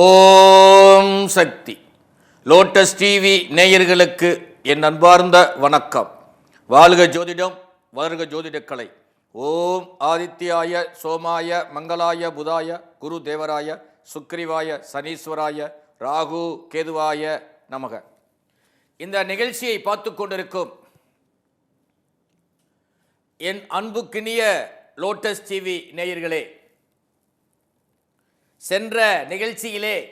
ஓம் சக்தி. Lotus TV நேயர்களுக்கு என் அன்பார்ந்த வணக்கம். வாழ்க ஜோதிடம் வளர்க ஜோதிடக்கலை. ஓம் ஆதித்யாய சோமாய மங்களாய புதாய குரு தேவராய சுக்ரிவாய சனீஸ்வராய ராகு கேதுவாய நமக. இந்த நிகழ்ச்சியை பார்த்து கொண்டிருக்கும் என் அன்புக்கினிய லோட்டஸ் டிவி நேயர்களே சென்ற நிகழ்ச்சியிலே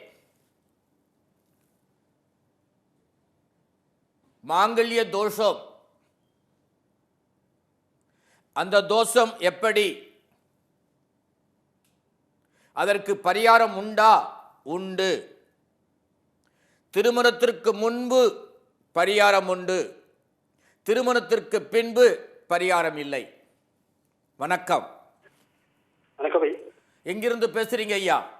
மாங்கல்ய தோஷம். அந்த தோஷம் எப்படி? அதற்கு பரிகாரம் உண்டா? உண்டு. திருமணத்திற்கு முன்பு பரிகாரம் உண்டு. திருமணத்திற்கு பின்பு பரிகாரம் இல்லை. வணக்கம். எங்கிருந்து பேசுறீங்க ஐயா?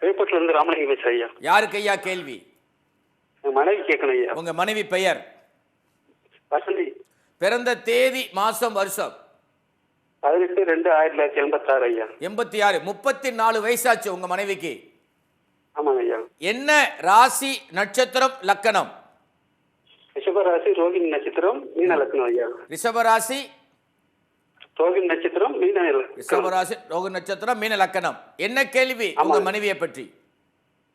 விழுப்புரத்துல இருந்து ராமலிங்கம் ஐயா. யாருக்கு ஐயா கேள்வி? மனைவி கேட்கணும் ஐயா. உங்க மனைவி பெயர்? வசந்தி. பிறந்த தேதி மாசம் வருஷம்? பதினெட்டு ரெண்டு ஆயிரத்தி தொள்ளாயிரத்தி எண்பத்தாறு ஐயா. எண்பத்தி ஆறு. முப்பத்தி நாலு வயசாச்சு உங்க மனைவிக்கு? ஆமாங்க ஐயா. என்ன ராசி நட்சத்திரம் லக்கணம்? ரிஷபராசி ரோகிணி நட்சத்திரம் மீன லக்னம் ஐயா. ரிஷபராசி ரோகிணி நட்சத்திரம் மீன. ரிஷபராசி ரோக நட்சத்திரம் மீன லக்கணம். என்ன கேள்வி உங்க. மனைவியை பற்றி?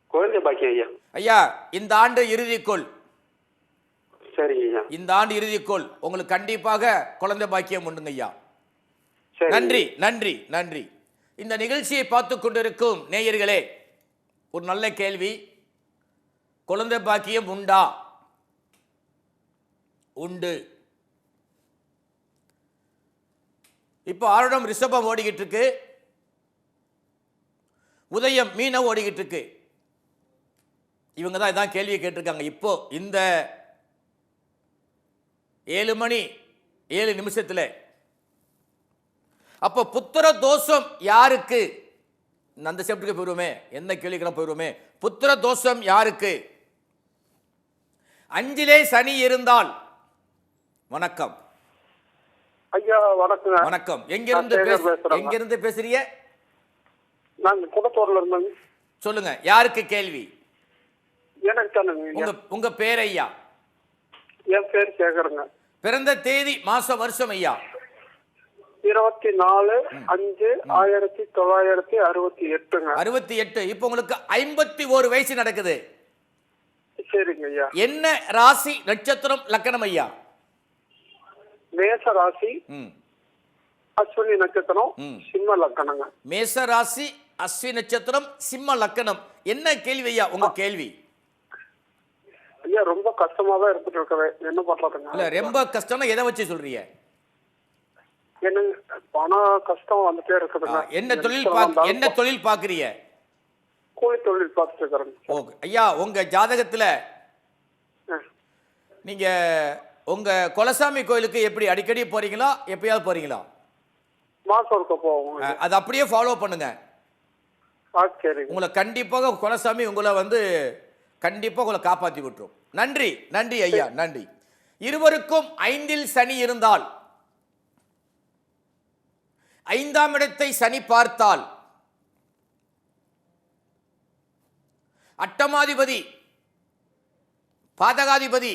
குழந்தை பாக்கியம் ஐயா. ஐயா இந்த ஆண்டு இறுதிக்குள். சரிங்க ஐயா. இந்த ஆண்டு இறுதிக்குள் உங்களுக்கு கண்டிப்பாக குழந்தை பாக்கியம் உண்டுங்க ஐயா. சரி. நன்றி நன்றி நன்றி. இந்த நிகழ்ச்சியை பார்த்து கொண்டிருக்கும் நேயர்களே ஒரு நல்ல கேள்வி. குழந்தை பாக்கியம் உண்டா? உண்டு. இப்போ ஆருடம் ரிஷபம் ஓடிக்கிட்டு இருக்கு உதயம் மீனம் ஓடிக்கிட்டு இருக்கு இவங்க தான் இதான் கேள்வியை கேட்டிருக்காங்க. இப்போ இந்த ஏழு மணி ஏழு நிமிஷத்தில் அப்போ புத்திர தோஷம் யாருக்கு? அந்த செப்டுக்கு போயிடுவோமே என்ன கேள்விக்கெல்லாம் போயிடுவோமே புத்திர தோஷம் யாருக்கு? அஞ்சிலே சனி இருந்தால். வணக்கம். ஐயா வணக்கங்க. வணக்கம். எங்கிருந்து. எங்கிருந்து பேசுறீங்க? நாங்க குடத்தூர்ல இருந்தோங்க சொல்லுங்க. யாருக்கு கேள்வி? எனக்கு. உங்க உங்க பேர் ஐயா? என் பேர் சேகருங்க. பிறந்த தேதி மாசம் வருஷம் ஐயா? இருபத்தி நாலு அஞ்சு ஆயிரத்தி தொள்ளாயிரத்தி அறுபத்தி எட்டுங்க. அறுபத்தி எட்டு. இப்போ உங்களுக்கு ஐம்பத்தி ஒரு வயசு நடக்குது. சரிங்க ஐயா. என்ன ராசி நட்சத்திரம் லக்கணம் ஐயா? மேச ராசி அஸ்வினி நட்சத்திரம். சிம்ம லக்கணங்க. மேச ராசி அஸ்வி நட்சத்திரம் சிம்ம லக்கணம். என்ன கேள்வி ஐயா உங்க கேள்வி? ஐயா ரொம்ப கஷ்டமா தான் இருந்துட்டு இருக்கிறேன் என்ன பண்றதுங்க? இல்ல ரொம்ப கஷ்டம்னா எதை வச்சு சொல்றீங்க? என்னங்க பண கஷ்டம் வந்துட்டே இருக்குதுங்க. என்ன தொழில் என்ன தொழில் பாக்குறீங்க? கூலி தொழில் பார்த்துட்டு இருக்கிறேங்க. ஓ ஐயா உங்க ஜாதகத்துல. நீங்க உங்க குலசாமி கோயிலுக்கு எப்படி அடிக்கடி போறீங்களா? எப்பயாவது போறீங்களா? மாசம் இருக்க போவோம் அதை அப்படியே ஃபாலோ பண்ணுங்க. உங்களை கண்டிப்பாக குலசாமி உங்களை வந்து கண்டிப்பாக உங்களை காப்பாற்றி விட்டுரும். நன்றி நன்றி ஐயா நன்றி. இருவருக்கும் ஐந்தில் சனி இருந்தால் ஐந்தாம் இடத்தை சனி பார்த்தால் அட்டமாதிபதி பாதகாதிபதி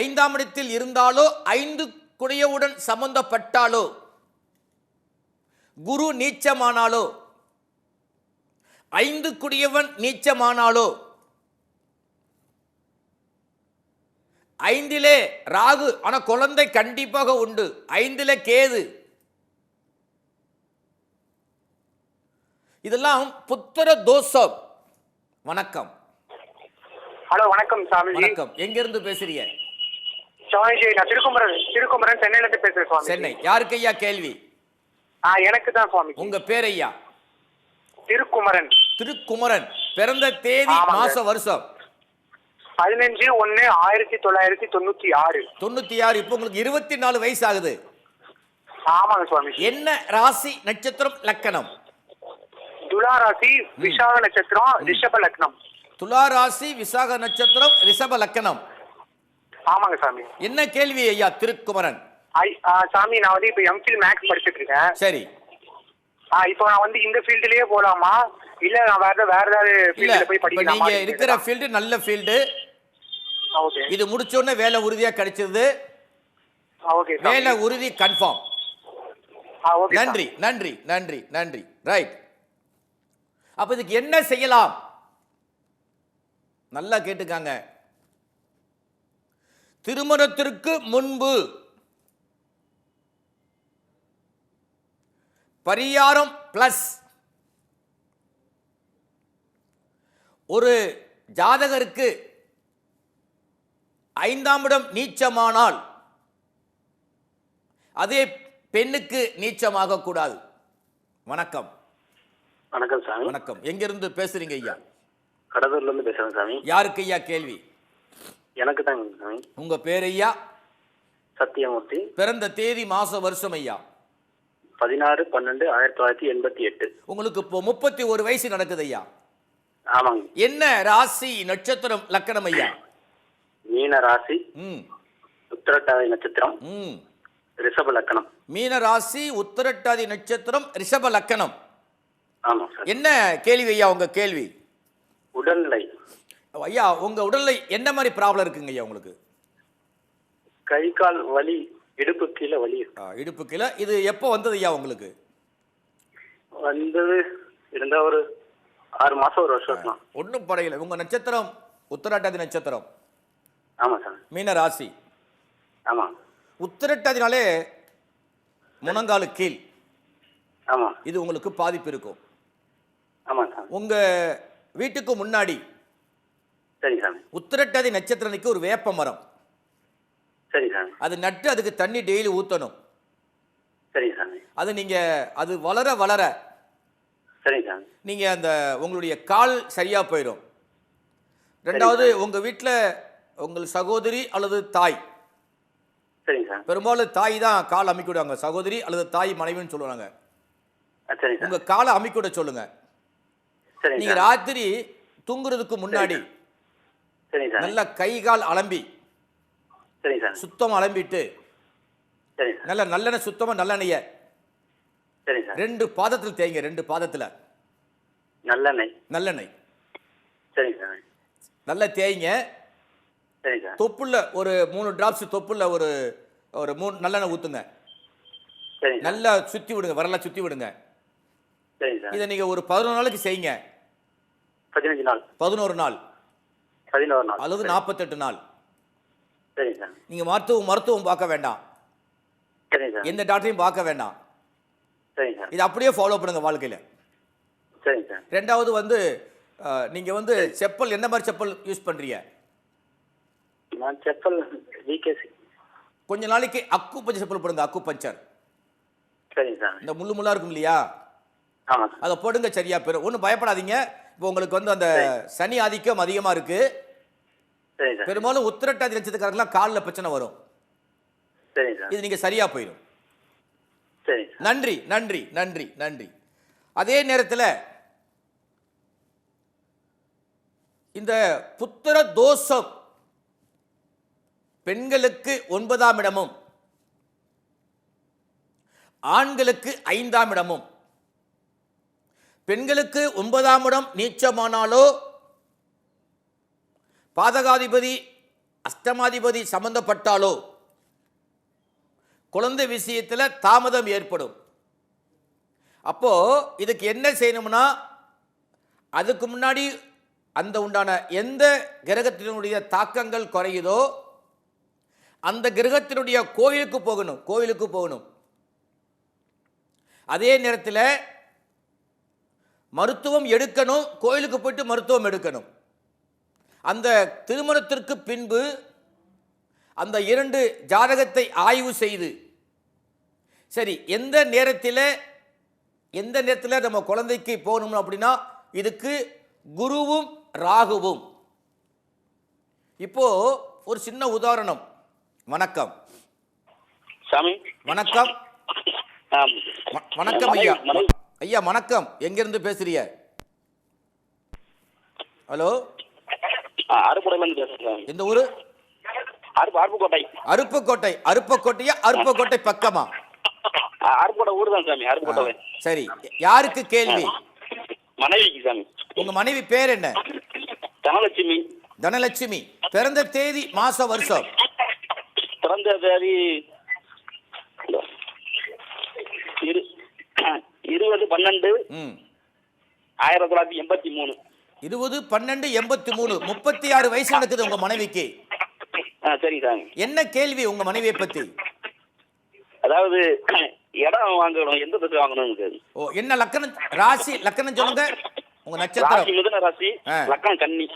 ஐந்தாம் இடத்தில் இருந்தாலோ ஐந்து குடையவுடன் சம்பந்தப்பட்டாலோ குரு நீச்சமானாலோ ஐந்து குடியவன் நீச்சமானாலோ ஐந்திலே ராகு ஆனா குழந்தை கண்டிப்பாக உண்டு. ஐந்திலே கேது. இதெல்லாம் புத்திர தோஷம். வணக்கம். ஹலோ வணக்கம் சாமிஜி. வணக்கம். எங்கிருந்து பேசுறீங்க? சுவாமிஜி நான் திருக்குமரன் திருக்குமரன் சென்னையில இருந்து பேசுறேன் சுவாமி. சென்னை. யாருக்கு ஐயா கேள்வி? ஆ எனக்கு தான் சுவாமி. உங்க பேர் ஐயா? திருக்குமரன். திருக்குமரன். பிறந்த தேதி. மாசம் வருஷம்? பதினஞ்சு ஒன்னு ஆயிரத்தி தொள்ளாயிரத்தி தொண்ணூத்தி ஆறு. தொண்ணூத்தி ஆறு இப்போ உங்களுக்கு இருபத்தி நாலு வயசு ஆகுது ஆமாங்க சுவாமி. என்ன ராசி நட்சத்திரம் லக்கணம்? துலா ராசி விஷாக நட்சத்திரம் ரிஷப லக்னம் துலா ராசி விசாக நட்சத்திரம் ரிஷப லக்கணம். ஆமாங்க சாமி. என்ன கேள்வி ஐயா திருக்குமரன்? ஐ சாமி நான் வந்து இப்போ எம்ஃபில் மேக்ஸ் படிச்சுட்டு இருக்கேன். சரி. ஆ இப்போ நான் வந்து இந்த ஃபீல்டுலயே போலாமா? இல்ல நான் வேற வேற ஏதாவது ஃபீல்டுல போய் படிக்கலாமா நீங்க இருக்கிற ஃபீல்டு நல்ல ஃபீல்டு ஓகே. இது முடிச்ச உடனே வேலை உறுதியா கிடைச்சது. ஓகே வேலை உறுதி கன்ஃபார்ம் நன்றி நன்றி நன்றி நன்றி. ரைட் அப்ப இதுக்கு என்ன செய்யலாம்? நல்லா கேட்டுக்காங்க. திருமணத்திற்கு முன்பு பரிகாரம் பிளஸ் ஒரு ஜாதகருக்கு ஐந்தாம் இடம் நீச்சமானால் அதே பெண்ணுக்கு நீச்சமாக கூடாது. வணக்கம். வணக்கம் சாமி. வணக்கம். எங்கிருந்து பேசுறீங்க ஐயா? கடலூர்ல இருந்து பேசுறேன் சாமி. யாருக்கு ஐயா கேள்வி? எனக்கு தாங்க சாமி. உங்க பேர் ஐயா? சத்தியமூர்த்தி. பிறந்த தேதி மாச வருஷம் ஐயா? பதினாறு பன்னெண்டு ஆயிரத்தி தொள்ளாயிரத்தி எண்பத்தி எட்டு. உங்களுக்கு இப்போ முப்பத்தி ஒரு வயசு நடக்குது ஐயா. ஆமாங்க. என்ன ராசி நட்சத்திரம் லக்கணம் ஐயா? மீன ராசி ம். உத்திரட்டாதி நட்சத்திரம் ம். ரிஷப லக்கணம். மீன ராசி உத்திரட்டாதி நட்சத்திரம் ரிஷப லக்கணம். ஆமா சார். என்ன கேள்வி ஐயா உங்க கேள்வி? உடல்நிலை. ஐயா உங்க உடல்ல என்ன மாதிரி ப்ராப்ளம் இருக்குங்க ஐயா உங்களுக்கு? கை கால் வலி இடுப்பு கீழே வலி. இடுப்பு கீழே. இது எப்போ வந்தது ஐயா உங்களுக்கு? வந்தது இருந்தா ஒரு ஆறு மாசம் ஒரு வருஷம் ஒன்றும் படையில. உங்க நட்சத்திரம் உத்திரட்டாதி நட்சத்திரம். ஆமா சார். மீன ராசி. ஆமா. உத்திரட்டாதினாலே முனங்காலு கீழ். ஆமா. இது உங்களுக்கு பாதிப்பு இருக்கும். ஆமா சார். உங்க வீட்டுக்கு முன்னாடி சரி சாமி. உத்திரட்டாதி நட்சத்திரனுக்கு ஒரு வேப்ப மரம். சரி சாமி. அது நட்டு அதுக்கு தண்ணி டெய்லி ஊற்றணும் சரி சாமி. அது நீங்க அது வளர வளர சரி சாமி. நீங்க அந்த உங்களுடைய கால் சரியா போயிடும். ரெண்டாவது உங்க வீட்டில் உங்கள் சகோதரி அல்லது தாய். பெரும்பாலும் தாய் தான் கால் அமைக்கிடுவாங்க சகோதரி அல்லது தாய் மனைவின்னு சொல்லுவாங்க. உங்க காலை அமைக்கிட சொல்லுங்க. நீங்க ராத்திரி தூங்குறதுக்கு முன்னாடி நல்ல கை கால் அலம்பி சுத்தம் அலம்பிட்டு நல்ல நல்லெண்ணெய் சுத்தமா நல்லெண்ணெய ரெண்டு பாதத்தில் தேய்ங்க ரெண்டு பாதத்துல. நல்லெண்ணெய். நல்லெண்ணெய். நல்லா தேய்ங்க. தொப்புள்ள ஒரு மூணு டிராப்ஸ் தொப்புள்ள ஒரு ஒரு மூணு நல்லெண்ணெய் சார். நல்லா சுத்தி விடுங்க வரலா சுத்தி விடுங்க. இதை நீங்க ஒரு பதினொரு நாளைக்கு செய்யுங்க. பதினஞ்சு நாள். பதினோரு நாள். பதினோரு நாள். அல்லது நாற்பத்தெட்டு நாள். சரிங்க சார். நீங்க மருத்துவம் மருத்துவம் பார்க்க வேண்டாம். சரிங்க சார். எந்த டாக்டரையும் பார்க்க வேண்டாம். சரிங்க சார். இதை அப்படியே ஃபாலோ பண்ணுங்க வாழ்க்கையில. சரிங்க சார். ரெண்டாவது வந்து அஹ், நீங்க வந்து செப்பல் என்ன மாதிரி செப்பல் யூஸ் பண்றீங்க? நான் செப்பல் விகேசி கொஞ்ச நாளைக்கு அக்கு பஞ்சர் செப்பல் போடுங்க அக்கு பஞ்சர். சரிங்க சார். இந்த முள்ளு முள்ளா இருக்கும் இல்லையா? ஆமாம் சார். அதை போடுங்க சரியா பெறும் ஒன்றும் பயப்படாதீங்க. இப்போ உங்களுக்கு வந்து அந்த சனி ஆதிக்கம் அதிகமாக இருக்கு. பெரும்பாலும் உத்திரட்டாதி நட்சத்திரக்காரங்களாம் காலில் பிரச்சனை வரும். இது நீங்க சரியா போயிடும். நன்றி நன்றி நன்றி நன்றி. அதே நேரத்தில் இந்த புத்திர தோஷம் பெண்களுக்கு ஒன்பதாம் இடமும் ஆண்களுக்கு ஐந்தாம் இடமும் பெண்களுக்கு ஒன்பதாம் இடம் நீச்சமானாலோ பாதகாதிபதி அஷ்டமாதிபதி சம்பந்தப்பட்டாலோ குழந்தை விஷயத்தில் தாமதம் ஏற்படும். அப்போ இதுக்கு என்ன செய்யணும்னா அதுக்கு முன்னாடி அந்த உண்டான எந்த கிரகத்தினுடைய தாக்கங்கள் குறையுதோ அந்த கிரகத்தினுடைய கோவிலுக்கு போகணும் கோவிலுக்கு போகணும். அதே நேரத்தில் மருத்துவம் எடுக்கணும் கோயிலுக்கு போயிட்டு மருத்துவம் எடுக்கணும். அந்த திருமணத்திற்கு பின்பு அந்த இரண்டு ஜாதகத்தை ஆய்வு செய்து சரி எந்த நேரத்தில் எந்த நேரத்தில் நம்ம குழந்தைக்கு போகணும் அப்படின்னா இதுக்கு குருவும் ராகுவும். இப்போ ஒரு சின்ன உதாரணம் வணக்கம். சாமி. வணக்கம். வணக்கம் ஐயா. ஐயா வணக்கம். எங்கிருந்து பேசுறீங்க? ஹலோ? எந்த ஊரு? அருப்பு அருப்புக்கோட்டை. அருப்புக்கோட்டை. அருப்புக்கோட்டையா அருப்புக்கோட்டை பக்கமா? அருப்புக்கோட்டை ஊர் தான் சாமி அருப்புக்கோட்டை. சரி. யாருக்கு கேள்வி? மனைவிக்கு சாமி. உங்க மனைவி பேர் என்ன? தனலட்சுமி. தனலட்சுமி. பிறந்த தேதி மாசம் வருஷம்? பிறந்த தேதி இருபது பன்னெண்டு ஆயிரத்தி தொள்ளாயிரத்தி எண்பத்தி மூணு. இருபது பன்னெண்டு எண்பத்தி மூணு. முப்பத்தி ஆறு வயசு நடக்குது உங்க மனைவிக்கு. சாமி என்ன கேள்வி உங்க மனைவியை பத்தி? அதாவது இடம் வாங்கணும் எந்த திசை வாங்கணும்னு சார் ஓ என்ன லக்கணம்? ராசி லக்கணம் சொல்லுங்க. உங்க நட்சத்திரம். மிதுன ராசி ஆ. லக்கம் கன்னி.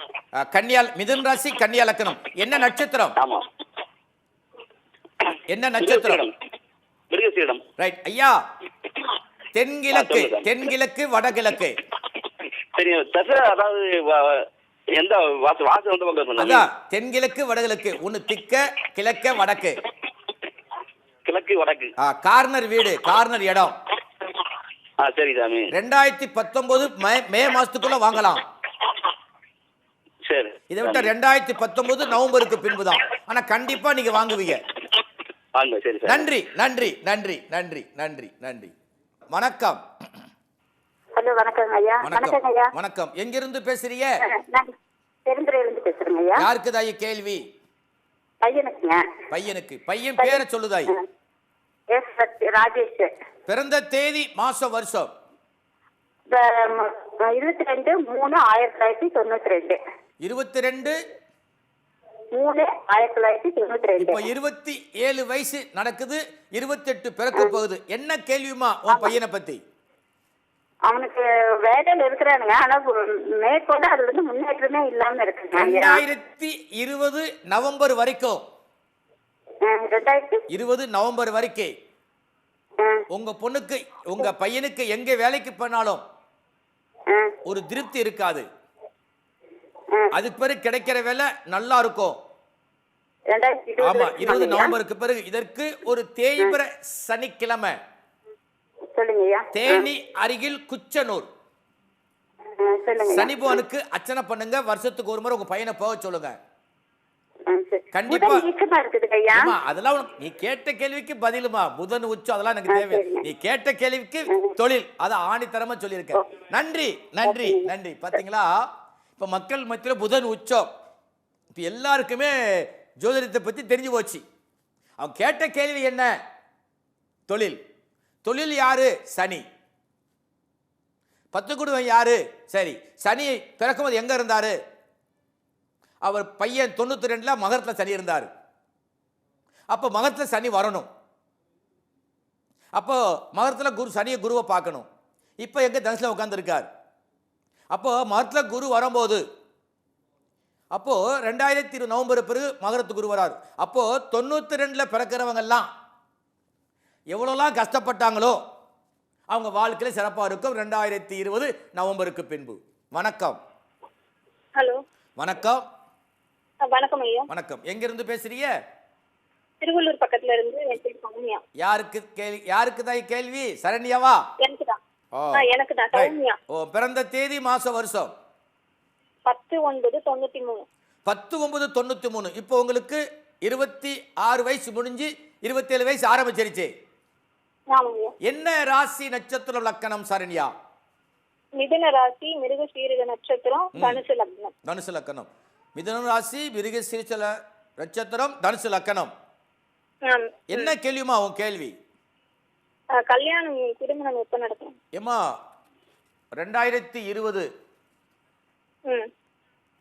கன்னியா மிதுன் ராசி கன்னியா லக்கணம். என்ன நட்சத்திரம்? ஆமா. என்ன நட்சத்திரம்? மிருகசீடம். ரைட். ஐயா தென்கிழக்கு. தென்கிழக்கு வடகிழக்கு. அதாவது எந்த வாசம் பக்கம் சொன்னாங்க? தென்கிழக்கு வடகிழக்கு. ஒன்னு திக்க கிழக்க வடக்கு. கிழக்கு வடக்கு. கார்னர் வீடு கார்னர் இடம். சரி சாமி. ரெண்டாயிரத்தி பத்தொன்பது மே மே மாசத்துக்குள்ள வாங்கலாம். சரி இதை விட்ட ரெண்டாயிரத்தி பத்தொன்பது நவம்பருக்கு பின்புதான். ஆனா கண்டிப்பா நீங்க வாங்குவீங்க. நன்றி நன்றி நன்றி நன்றி நன்றி நன்றி. வணக்கம். ஹலோ வணக்கங்க ஐயா. வணக்கம். வணக்கம் எங்கிருந்து பேசுறீங்க? பெருந்துறையிலிருந்து பேசுறேங்க ஐயா. யாருக்கு தாயி கேள்வி? பையனுக்குங்க. பையனுக்கு. பையன் பேரை சொல்லுதாய்? எஸ் ராஜேஷ். பிறந்த தேதி மாசம் வருஷம்? இருபத்தி ரெண்டு மூணு ஆயிரத்தி தொள்ளாயிரத்தி தொண்ணூத்தி ரெண்டு. இருபத்தி ரெண்டு மூணு ஆயிரத்தி தொள்ளாயிரத்தி தொண்ணூத்தி ரெண்டு. இப்ப இருபத்தி ஏழு வயசு நடக்குது இருபத்தி எட்டு பிறக்க போகுது. என்ன கேள்விமா உன் பையனை பத்தி? அவனுக்கு வேலையில இருக்கிறானுங்க. ஆனா மேற்கொண்டு அதுல இருந்து முன்னேற்றமே இல்லாம இருக்குங்க. ரெண்டாயிரத்தி இருபது நவம்பர் வரைக்கும். இருபது நவம்பர் வரைக்கும் உங்க பொண்ணுக்கு உங்க பையனுக்கு எங்க வேலைக்கு போனாலும் ஒரு திருப்தி இருக்காது. அதுக்கு பிறகு கிடைக்கிற வேலை நல்லா இருக்கும். ஆமா இருபது. நவம்பருக்கு பிறகு இதற்கு ஒரு தேய்பிர சனிக்கிழமை. தேனி அருகில் குச்சனூர். அஹ், சொல்லுங்க ஐயா. சனி பவனுக்கு அர்ச்சனை பண்ணுங்க. வருஷத்துக்கு ஒரு முறை உங்க பையனை போக சொல்லுங்க. கண்டிப்பா. அதெல்லாம் நீ கேட்ட கேள்விக்கு பதிலுமா? புதன் உச்சம் அதெல்லாம் எனக்கு தேவை. நீ கேட்ட கேள்விக்கு தொழில். அதை ஆணித்தரமா சொல்லியிருக்க. நன்றி நன்றி நன்றி. பாத்தீங்களா? இப்போ மக்கள் மத்தியில் புதன் உச்சம். இப்போ எல்லாருக்குமே ஜோதிடத்தை பற்றி தெரிஞ்சு போச்சு. அவன் கேட்ட கேள்வி என்ன? தொழில். தொழில் யாரு? சனி. பத்து குடும்பம் யாரு? சரி சனி பிறக்கும்போது எங்கே இருந்தார்? அவர் பையன் தொண்ணூற்றி ரெண்டில் மகத்தில் சனி இருந்தார். அப்போ மகத்தில் சனி வரணும். அப்போ மகரத்தில் குரு சனியை குருவை பார்க்கணும். இப்போ எங்கே தனசில் உட்காந்துருக்கார் அப்போ மகரத்துல குரு வரும்போது அப்போ ரெண்டாயிரத்தி இரு நவம்பர் பிறகு மகரத்து குரு வரார். அப்போ தொண்ணூத்தி ரெண்டுல பிறக்கிறவங்க எல்லாம் எவ்வளோலாம் கஷ்டப்பட்டாங்களோ அவங்க வாழ்க்கையில சிறப்பாக இருக்கும். ரெண்டாயிரத்தி இருபது நவம்பருக்கு பின்பு. வணக்கம். ஹலோ. வணக்கம். வணக்கம் ஐயா. வணக்கம். எங்கிருந்து பேசுறீங்க? திருவள்ளூர் பக்கத்துல இருந்து யாருக்கு கேள்வி யாருக்கு தான் கேள்வி? சரண்யாவா? எனக்கு தான் ஓ. சௌமியா. பிறந்த தேதி மாசம் வருஷம்? பத்து ஒன்பது தொண்ணூத்தி மூணு. பத்து ஒன்பது தொண்ணூத்தி மூணு. இப்போ உங்களுக்கு இருபத்தி ஆறு வயசு முடிஞ்சு இருபத்தேழு வயசு ஆரம்பிச்சிருச்சு. என்ன ராசி நட்சத்திரம் லக்கணம் சரண்யா? மிதுன ராசி மிருக சீரக நட்சத்திரம் தனுசு லக்னம். தனுசு லக்கணம். மிதுனம் ராசி மிருக சிரிச்சல நட்சத்திரம் தனுசு லக்கணம். என்ன கேள்விமா உன் கேள்வி? கல்யாணம் திருமணம் எப்ப நடக்கும்? ஏமா ரெண்டாயிரத்தி இருபது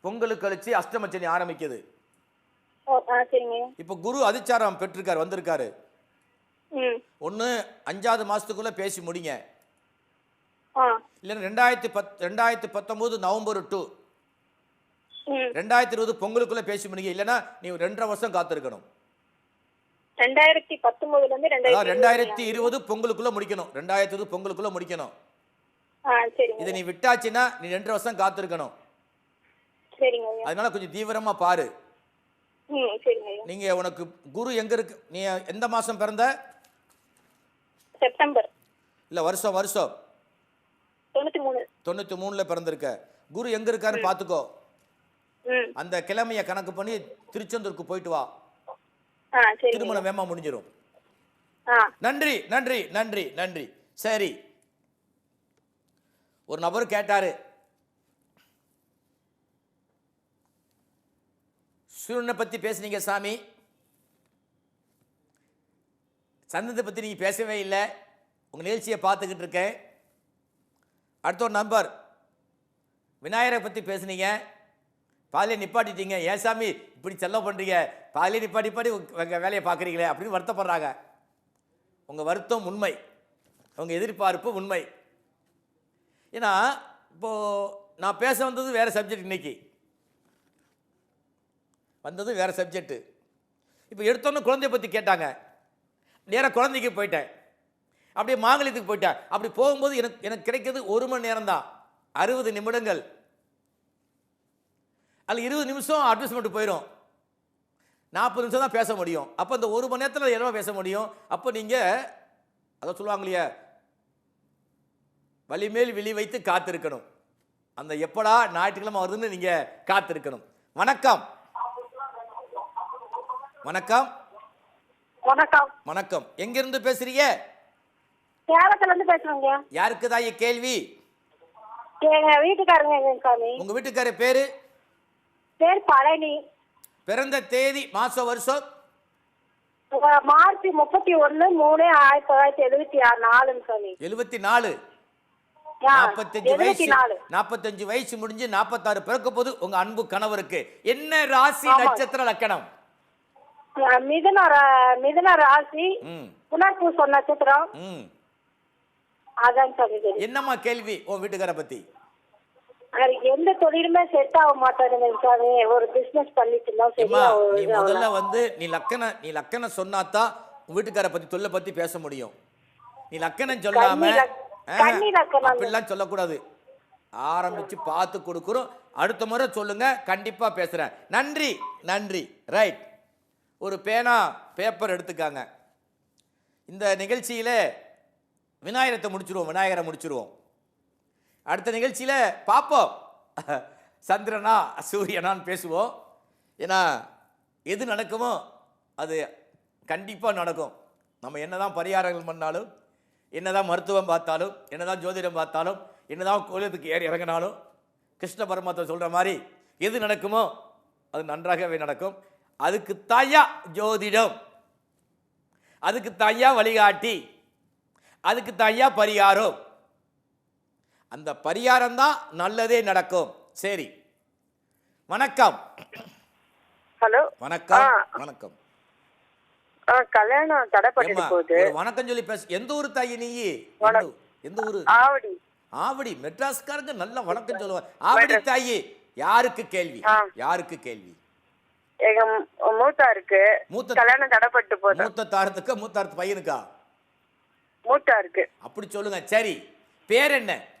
பொங்கலுக்கு கழிச்சு அஷ்டமச்சனி ஆரம்பிக்குது. இப்போ குரு அதிச்சாரம் பெற்றிருக்காரு வந்திருக்காரு. ஒன்று அஞ்சாவது மாதத்துக்குள்ளே பேசி முடிங்க. இல்லைன்னா ரெண்டாயிரத்தி பத் ரெண்டாயிரத்தி பத்தொம்போது நவம்பர் டூ. ரெண்டாயிரத்தி இருபது பொங்கலுக்குள்ளே பேசி முடிங்க. இல்லைன்னா நீ ரெண்டரை வருஷம் காத்திருக்கணும். ரெண்டாயிரத்தி பத்தொன்பதுல இருந்து ரெண்டாயிரத்தி ரெண்டாயிரத்தி இருபது பொங்கலுக்குள்ளே முடிக்கணும். ரெண்டாயிரத்தி இருபது பொங்கலுக்குள்ளே முடிக்கணும். இதை நீ விட்டாச்சுன்னா நீ ரெண்டரை வருஷம் காத்திருக்கணும். அதனால கொஞ்சம் தீவிரமாக பாரு. நீங்கள் உனக்கு குரு எங்கே இருக்கு? நீ எந்த மாதம் பிறந்த? செப்டம்பர். இல்லை வருஷம் வருஷம். தொண்ணூத்தி மூணில் பிறந்திருக்க. குரு எங்கே இருக்காருன்னு பார்த்துக்கோ ம். அந்த கிழமையை கணக்கு பண்ணி திருச்செந்தூருக்கு போயிட்டு வா. திருமணம் வேமா முடிஞ்சிடும் நன்றி நன்றி நன்றி நன்றி. சரி. ஒரு நபர் கேட்டாரு. சூரியனை பத்தி பேசுனீங்க சாமி. சந்தத்தை பத்தி நீங்க பேசவே இல்லை. உங்க நிகழ்ச்சியை பார்த்துக்கிட்டு இருக்கேன். அடுத்த ஒரு நம்பர் விநாயகரை பத்தி பேசுனீங்க. பாதிலே நிப்பாட்டிட்டீங்க. ஏன் சாமி இப்படி செல்லம் பண்ணுறீங்க பாதிலே நிப்பாட்டி பாடி எங்கள் வேலையை பார்க்குறீங்களே அப்படின்னு வருத்தப்படுறாங்க. உங்கள் வருத்தம் உண்மை. உங்கள் எதிர்பார்ப்பு உண்மை. ஏன்னா இப்போது நான் பேச வந்தது வேறு சப்ஜெக்ட் இன்றைக்கி வந்தது வேறு சப்ஜெக்ட்டு இப்போ எடுத்தோன்னே குழந்தைய பற்றி கேட்டாங்க. நேராக குழந்தைக்கு போயிட்டேன். அப்படியே மாங்கல்யத்துக்கு போயிட்டேன். அப்படி போகும்போது எனக்கு எனக்கு கிடைக்கிறது ஒரு மணி நேரம் தான் அறுபது நிமிடங்கள். அதில் இருபது நிமிஷம் அட்வர்டைஸ்மெண்ட் போயிடும் நாற்பது நிமிஷம் தான் பேச முடியும். அப்போ இந்த ஒரு மணி நேரத்தில் என்ன பேச முடியும். அப்போ நீங்கள் அதை சொல்லுவாங்க இல்லையா வலிமேல் விழி வைத்து காத்திருக்கணும். அந்த எப்படா ஞாயிற்றுக்கிழமை வருதுன்னு நீங்கள் காத்திருக்கணும். வணக்கம். வணக்கம். வணக்கம். வணக்கம். எங்கிருந்து பேசுறீங்க? சேலத்துல இருந்து பேசுறேங்க யாருக்கு தான் கேள்வி வீட்டுக்காரங்க உங்க வீட்டுக்காரர் பேரு? பேர் பழனி. பிறந்த தேதி மாசம் வருஷம்? மார்ச் முப்பத்தி ஒண்ணு மூணு ஆயிரத்தி தொள்ளாயிரத்தி எழுபத்தி ஆறு நாலுங்க சாமி எழுபத்தி நாலு. நாற்பத்தஞ்சு வயசு நாற்பத்தஞ்சு வயசு முடிஞ்சு நாற்பத்தாறு பிறக்க போது உங்க அன்பு கணவருக்கு. என்ன ராசி. நட்சத்திர லக்கணம்? மிதுன மிதுன ராசி. புனர்பூசம் நட்சத்திரம் ம். அதான் சாமி என்னம்மா கேள்வி உன் வீட்டுக்கார பத்தி? எந்த தொழிலுமே செட் ஆக மாட்டேங்குது சாமி ஒரு பிசினஸ் பண்ணிட்டு இருந்தோம் சரியா நீ முதல்ல. வந்து நீ லக்கண நீ லக்கண சொன்னாதான் உன் வீட்டுக்கார பத்தி தொல்லை பத்தி பேச முடியும். நீ லக்கணம் சொல்லாம. அப்படிலாம் சொல்லக்கூடாது. ஆரம்பிச்சு பார்த்து கொடுக்குறோம். அடுத்த முறை சொல்லுங்க கண்டிப்பா பேசுறேன். நன்றி நன்றி. ரைட் ஒரு பேனா பேப்பர் எடுத்துக்காங்க. இந்த நிகழ்ச்சியில விநாயகரத்தை முடிச்சிருவோம் விநாயகரை முடிச்சிருவோம். அடுத்த நிகழ்ச்சியில் பார்ப்போம். சந்திரனா சூரியனான்னு பேசுவோம். ஏன்னா எது நடக்குமோ அது கண்டிப்பாக நடக்கும். நம்ம என்னதான் பரிகாரங்கள் பண்ணாலும் என்னதான் மருத்துவம் பார்த்தாலும் என்னதான் ஜோதிடம் பார்த்தாலும் என்னதான் கோலத்துக்கு ஏறி இறங்கினாலும் கிருஷ்ண பரமாத்மா சொல்கிற மாதிரி எது நடக்குமோ அது நன்றாகவே நடக்கும். அதுக்கு தாயா ஜோதிடம். அதுக்கு தாயா வழிகாட்டி. அதுக்கு தாயா பரிகாரம். அந்த பரிகாரம் தான் நல்லதே நடக்கும். சரி. வணக்கம். ஹலோ. வணக்கம். வணக்கம். கல்யாணம் தடைப்பட்டு போகுது. வணக்கம் சொல்லி பேச. எந்த ஊர் தாயி நீ. எந்த ஊரு? ஆவடி. ஆவடி. மெட்ராஸ்காரங்க நல்ல வணக்கம் சொல்லுவாங்க ஆவடி தாயி யாருக்கு கேள்வி. யாருக்கு கேள்வி? எங்க மூ- மூத்தா கல்யாணம் தடைப்பட்டு போகுது. மூத்த தாரத்துக்கு மூத்தாரத்து பையனுக்கா? மூத்தா இருக்கு அப்படி சொல்லுங்க. சரி. பேர் என்ன?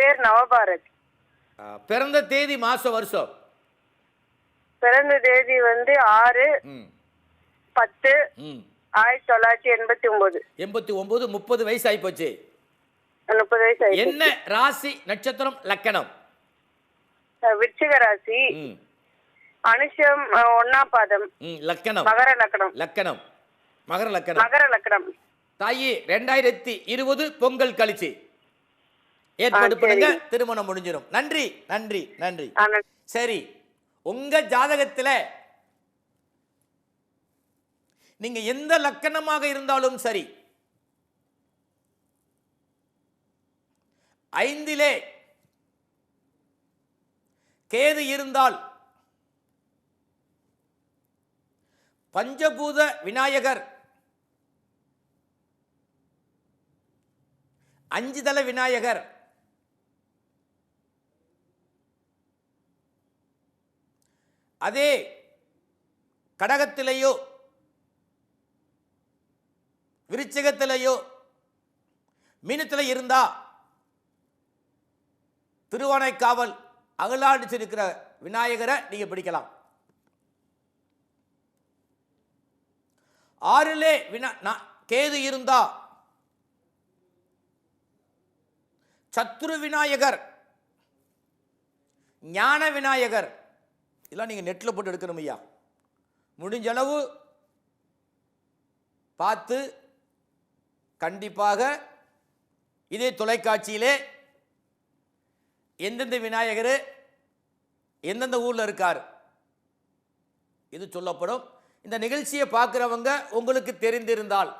பேர் நவபாரத். பிறந்த தேதி மாசம் வருஷம்? பிறந்த தேதி வந்து ஆறு பத்து ஆயிரத்தி தொள்ளாயிரத்தி எண்பத்தி ஒன்பது. எண்பத்தி ஒன்பது முப்பது வயசு ஆயிப்போச்சு முப்பது வயசு என்ன ராசி நட்சத்திரம் லக்கணம்? விருச்சிக ராசி. அனுஷம் ஒண்ணாம் பாதம். லக்கணம். மகர லக்கணம். லக்கணம். மகர லக்கணம். மகர லக்கணம். தாயி ரெண்டாயிரத்தி இருபது பொங்கல் கழிச்சு. ஏற்பாடு பண்ணுங்க. திருமணம் முடிஞ்சிடும் நன்றி நன்றி நன்றி. சரி உங்க ஜாதகத்துல நீங்க எந்த லக்கணமாக இருந்தாலும் சரி ஐந்திலே கேது இருந்தால் பஞ்சபூத விநாயகர் அஞ்சு தல விநாயகர் அதே கடகத்திலேயோ விருச்சகத்திலேயோ மீனத்தில் இருந்தா திருவானைக்காவல் அகலாடிச்சு இருக்கிற விநாயகரை நீங்க பிடிக்கலாம். ஆறிலே வினா கேது இருந்தா சத்துரு விநாயகர் ஞான விநாயகர் இதெல்லாம் நீங்கள் நெட்டில் போட்டு எடுக்கணும் ஐயா. முடிஞ்சளவு பார்த்து கண்டிப்பாக இதே தொலைக்காட்சியிலே எந்தெந்த விநாயகர் எந்தெந்த ஊரில் இருக்கார் இது சொல்லப்படும். இந்த நிகழ்ச்சியை பார்க்குறவங்க உங்களுக்கு தெரிந்திருந்தால்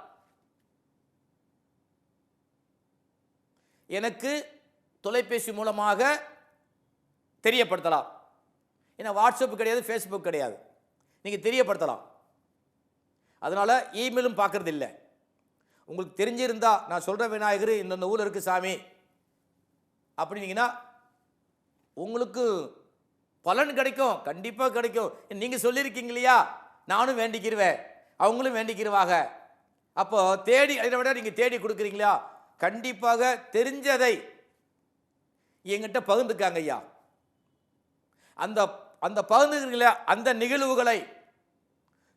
எனக்கு தொலைபேசி மூலமாக தெரியப்படுத்தலாம். ஏன்னா வாட்ஸ்அப் கிடையாது ஃபேஸ்புக் கிடையாது. நீங்கள் தெரியப்படுத்தலாம். அதனால் இமெயிலும் பார்க்குறது இல்லை. உங்களுக்கு தெரிஞ்சிருந்தா நான் சொல்கிற விநாயகர் இந்தந்த ஊரில் இருக்குது சாமி அப்படின்னீங்கன்னா உங்களுக்கு பலன் கிடைக்கும் கண்டிப்பாக கிடைக்கும். நீங்கள் சொல்லியிருக்கீங்க இல்லையா? நானும் வேண்டிக்கிருவேன் அவங்களும் வேண்டிக்கிருவாங்க. அப்போ தேடி அதை விட நீங்கள் தேடி கொடுக்குறீங்களா? கண்டிப்பாக தெரிஞ்சதை எங்கிட்ட பகிர்ந்துக்காங்க ஐயா. அந்த அந்த பகுதிகளில் அந்த நிகழ்வுகளை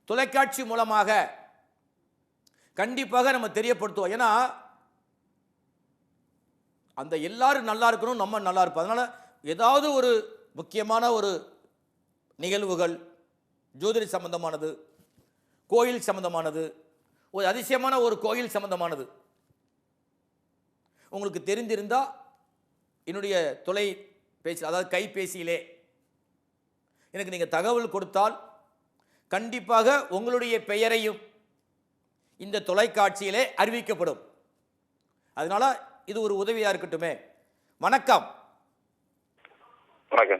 தொலைக்காட்சி மூலமாக கண்டிப்பாக நம்ம தெரியப்படுத்துவோம். ஏன்னா அந்த எல்லாரும் நல்லா இருக்கணும் நம்ம நல்லா இருப்போம். அதனால் ஏதாவது ஒரு முக்கியமான ஒரு நிகழ்வுகள் ஜோதிட சம்பந்தமானது கோயில் சம்பந்தமானது ஒரு அதிசயமான ஒரு கோயில் சம்பந்தமானது உங்களுக்கு தெரிந்திருந்தால் என்னுடைய தொலை பேசி அதாவது கைபேசியிலே எனக்கு நீங்கள் தகவல் கொடுத்தால் கண்டிப்பாக உங்களுடைய பெயரையும் இந்த தொலைக்காட்சியிலே அறிவிக்கப்படும். அதனால இது ஒரு உதவியாக இருக்கட்டுமே. வணக்கம்.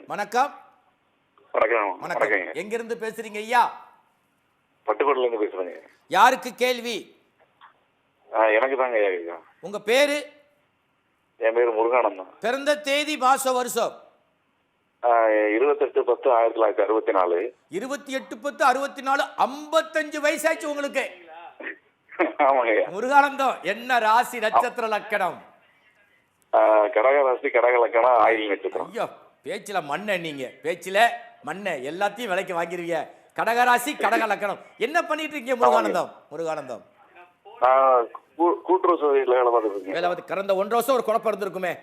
வணக்கம். வணக்கம். எங்கிருந்து பேசுறீங்க ஐயா? பட்டுக்கோட்டையில இருந்து பேசுறேங்க. யாருக்கு கேள்வி? எனக்கு தாங்க உங்க பேரு? என் பேர் முருகானந்தம் பிறந்த தேதி மாசம் வருஷம்? இருபத்தெட்டு பத்து ஆயிரத்தி தொள்ளாயிரத்தி அறுபத்தி நாலு. இருபத்தி எட்டு பத்து அறுபத்தி நாலு ஐம்பத்தஞ்சு வயசாச்சு உங்களுக்கு. முருகானந்தம் என்ன ராசி நட்சத்திர லக்கணம்? கடக ராசி கடக லக்கணம் ஆயில் நட்சத்திரம். ஐயோ பேச்சுல மண்ணை நீங்க. பேச்சுல மண்ணை எல்லாத்தையும் விலைக்கு வாங்கிருவீங்க கடகராசி கடக லக்கணம். என்ன பண்ணிட்டு இருக்கீங்க முருகானந்தம்? முருகானந்தம். கூட்டுறவு வேலை பார்த்துட்டு இருக்கேன். வேலை பார்த்து கடந்த ஒன்றரை வருஷம் ஒரு குழப்பம் இருந்திருக்குமே.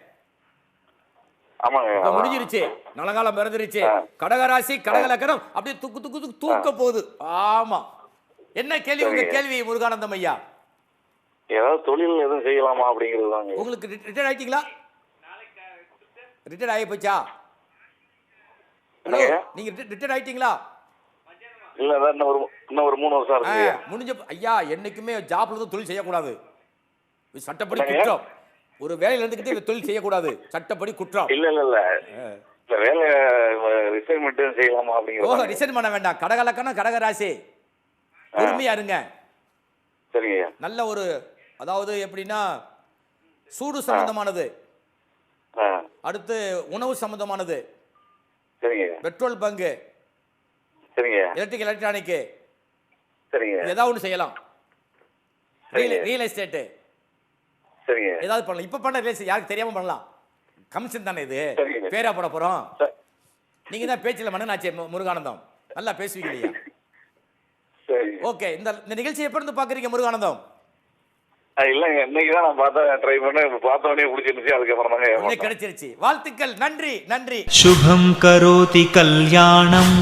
முடிஞ்சிருச்சு. நலங்காலம் பிறந்துருச்சு. கடகராசி கடக லக்கணம் அப்படியே துக்கு துக்கு துக்கு தூக்க போகுது. ஆமா. என்ன கேள்வி உங்க. கேள்வி முருகானந்தம் ஐயா? ஏதாவது தொழில் எதுவும் செய்யலாமா அப்படிங்கிறது தாங்க உங்களுக்கு ரிட்டையர்ட் ஆயிட்டீங்களா? ரிட்டையர்ட் ஆகி போச்சா? நீங்க ரிட்டையர்ட் ஆயிட்டீங்களா? இல்ல இன்னும் ஒரு இன்னும் ஒரு மூணு வருஷம் இருக்கு. முடிஞ்ச ஐயா என்னைக்குமே ஜாப்ல தான் தொழில் செய்யக்கூடாது. சட்டப்படி? குற்றம். ஒரு வேலையில இருந்துக்கிட்டு இந்த தொழில் செய்யக்கூடாது. சட்டப்படி குற்றம். இல்ல இல்ல இல்ல. ஆ. இந்த வேலை ரிசைன்மெண்ட் செய்யலாமா ஓ ரிசைன் பண்ண வேண்டாம். கடகலக்கணம் கடகராசி. பொறுமையா இருங்க. சரிங்க நல்ல ஒரு அதாவது எப்படின்னா சூடு சம்பந்தமானது. அடுத்து உணவு சம்பந்தமானது. சரிங்க பெட்ரோல் பங்கு. சரிங்க எலக்ட்ரிக் எலக்ட்ரானிக்கு. சரிங்க ஏதாவது ஒன்று செய்யலாம். Real estate. சரிங்க. ஏதாவது பண்ணலாம். இப்போ பண்ண ரேஸ் யாருக்கு தெரியாமல் பண்ணலாம். கமிஷன் தானே இது. பேரா போட போகிறோம் நீங்கள் தான் பேச்சில் மன்னனாச்சே முருகானந்தம். நல்லா பேசுவீங்க இல்லையா? ஓகே. இந்த இந்த நிகழ்ச்சி எப்போ இருந்து பார்க்குறீங்க முருகானந்தம்? இல்லைங்க. இன்னைக்கு தான் நான் பார்த்தேன் ட்ரை பண்ணி பார்த்தவனே பிடிச்சிருந்துச்சு. அதுக்கப்புறம் தாங்க கிடைச்சிருச்சு. வாழ்த்துக்கள். நன்றி நன்றி. சுகம் கரோதி கல்யாணம்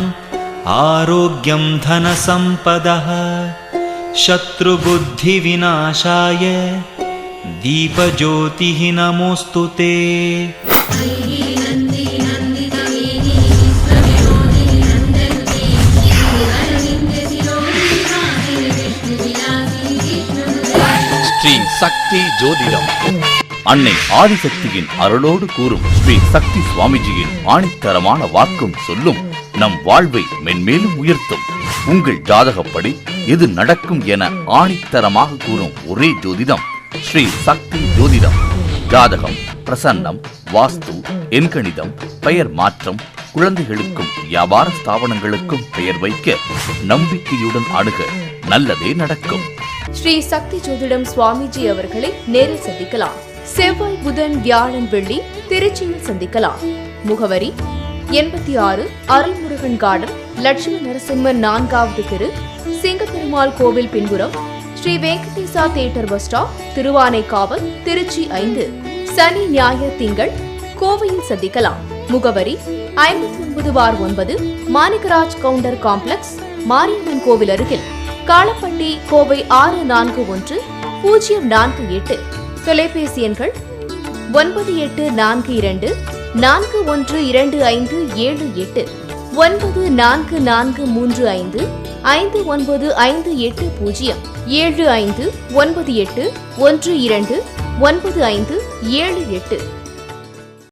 ஆரோக்கியம் தன சம்பதா சத்ரு புத்தி விநாசாய दीपज्योतिः नमोऽस्तु ते ஸ்ரீ சக்தி ஜோதிடம் அன்னை ஆதிசக்தியின் அருளோடு கூறும் ஸ்ரீ சக்தி சுவாமிஜியின் ஆணித்தரமான வாக்கும் சொல்லும் நம் வாழ்வை மென்மேலும் உயர்த்தும் உங்கள் ஜாதகப்படி எது நடக்கும் என ஆணித்தரமாக கூறும் ஒரே ஜோதிடம் ஸ்ரீ சக்தி ஜோதிடம். ஜாதகம் பிரசன்னம் வாஸ்து எண்கணிதம் பெயர் மாற்றம் குழந்தைகளுக்கும் வியாபார ஸ்தாபனங்களுக்கும் பெயர் வைக்க நம்பிக்கையுடன் அணுக நல்லதே நடக்கும். ஸ்ரீ சக்தி ஜோதிடம் சுவாமிஜி அவர்களை நேரில் சந்திக்கலாம். செவ்வாய் புதன் வியாழன் வெள்ளி திருச்சியில் சந்திக்கலாம். முகவரி எண்பத்தி ஆறு அருள்முருகன் கார்டன் லட்சுமி நரசிம்மர் நான்காவது திரு சிங்கப்பெருமாள் கோவில் பின்புறம் Sri Venkatesa theatre bus stop Thiruvanaikaval Tiruchi ஐந்து. சனி ஞாயிறு திங்கள் கோவையில் சந்திக்கலாம். முகவரி ஐம்பத்தி ஒன்பது பார் ஒன்பது மாணிக்கராஜ் கவுண்டர் காம்ப்ளெக்ஸ் மாரியம்மன் கோவில் அருகில். காலப்பட்டி கோவை ஆறு நான்கு ஒன்று பூஜ்ஜியம் நான்கு எட்டு. தொலைபேசி எண்கள் ஒன்பது எட்டு நான்கு இரண்டு நான்கு ஒன்று இரண்டு ஐந்து ஏழு எட்டு. ஒன்பது நான்கு நான்கு மூன்று ஐந்து ஐந்து ஒன்பது ஐந்து எட்டு பூஜ்ஜியம். ஏழு ஐந்து ஒன்பது எட்டு ஒன்று இரண்டு ஒன்பது ஐந்து ஏழு எட்டு.